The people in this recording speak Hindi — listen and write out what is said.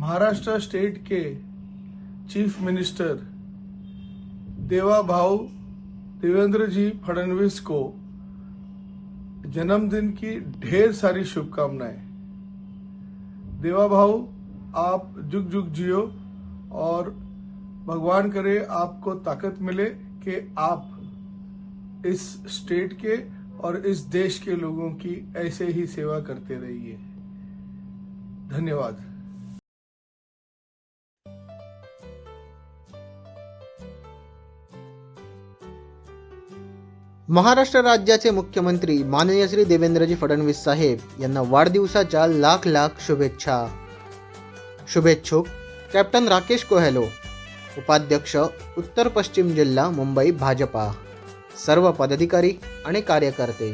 महाराष्ट्र स्टेट के चीफ मिनिस्टर देवा भाऊ देवेंद्र जी फडणवीस को जन्मदिन की ढेर सारी शुभकामनाएँ। देवा भाऊ, आप जुग जुग जियो और भगवान करे आपको ताकत मिले कि आप इस स्टेट के और इस देश के लोगों की ऐसे ही सेवा करते रहिए। धन्यवाद। महाराष्ट्र राज्याचे मुख्यमंत्री माननीय श्री देवेंद्रजी फडणवीस साहेब यांना वाढदिवसाच्या लाख लाख शुभेच्छा. शुभेच्छुक कॅप्टन राकेश कोहेलो उपाध्यक्ष उत्तर पश्चिम जिल्हा मुंबई भाजपा. सर्व पदाधिकारी आणि कार्यकर्ते.